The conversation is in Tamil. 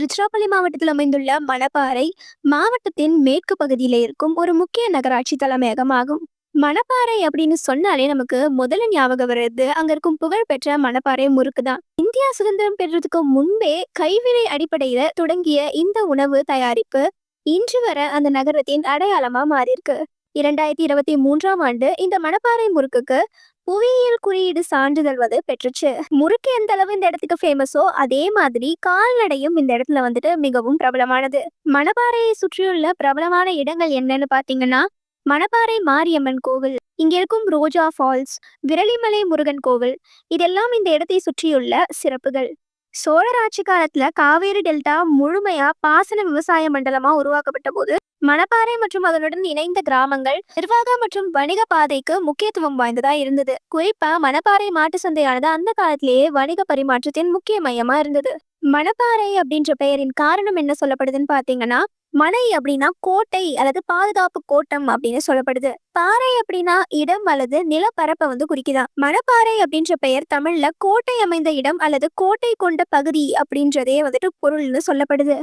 திருச்சிராப்பள்ளி மாவட்டத்தில் அமைந்துள்ள மணப்பாறை மாவட்டத்தின் மேற்கு பகுதியில் இருக்கும் ஒரு முக்கிய நகராட்சி தலைமையகமாகும். மணப்பாறை அப்படின்னு சொன்னாலே நமக்கு முதல்ல ஞாபகம் வருது அங்க இருக்கும் புகழ்பெற்ற மணப்பாறை முறுக்கு தான். இந்தியா சுதந்திரம் பெறுறதுக்கு முன்பே கைவினை அடிப்படையில தொடங்கிய இந்த உணவு தயாரிப்பு இன்று வர அந்த நகரத்தின் அடையாளமா மாறியிருக்கு. இரண்டாயிரத்தி இருபத்தி மூன்றாம் ஆண்டு இந்த மணப்பாறை முறுக்குக்கு புவியியல் குறியீடு சான்றிதழ் வந்து பெற்றுச்சு. முறுக்கு எந்த அளவு இந்த இடத்துக்கு ஃபேமஸோ அதே மாதிரி கால்நடையும் இந்த இடத்துல வந்துட்டு மிகவும் பிரபலமானது. மணப்பாறையை சுற்றியுள்ள பிரபலமான இடங்கள் என்னன்னு பாத்தீங்கன்னா மணப்பாறை மாரியம்மன் கோவில் இங்க இருக்கும் ரோஜா ஃபால்ஸ் விரலிமலை முருகன் கோவில் இதெல்லாம் இந்த இடத்தை சுற்றியுள்ள சிறப்புகள். சோழர் ஆட்சி காலத்துல காவேரி டெல்டா முழுமையா பாசன விவசாய மண்டலமா உருவாக்கப்பட்ட போது மணப்பாறை மற்றும் அதனுடன் இணைந்த கிராமங்கள் நிர்வாக மற்றும் வணிக பாதைக்கு முக்கியத்துவம் வாய்ந்ததா இருந்தது. குறிப்பா மணப்பாறை மாட்டு சந்தையானது அந்த காலத்திலேயே வணிக பரிமாற்றத்தின் முக்கிய மையமா இருந்தது. மணப்பாறை அப்படின்ற பெயரின் காரணம் என்ன சொல்லப்படுதுன்னு பாத்தீங்கன்னா மனை அப்படின்னா கோட்டை அல்லது பாதுகாப்பு கோட்டம் அப்படின்னு சொல்லப்படுது. பாறை அப்படின்னா இடம் அல்லது நிலப்பரப்பை வந்து குறிக்குதான் மணப்பாறை அப்படின்ற பெயர் தமிழ்ல கோட்டை அமைந்த இடம் அல்லது கோட்டை கொண்ட பகுதி அப்படின்றதே வந்துட்டு பொருள்னு சொல்லப்படுது.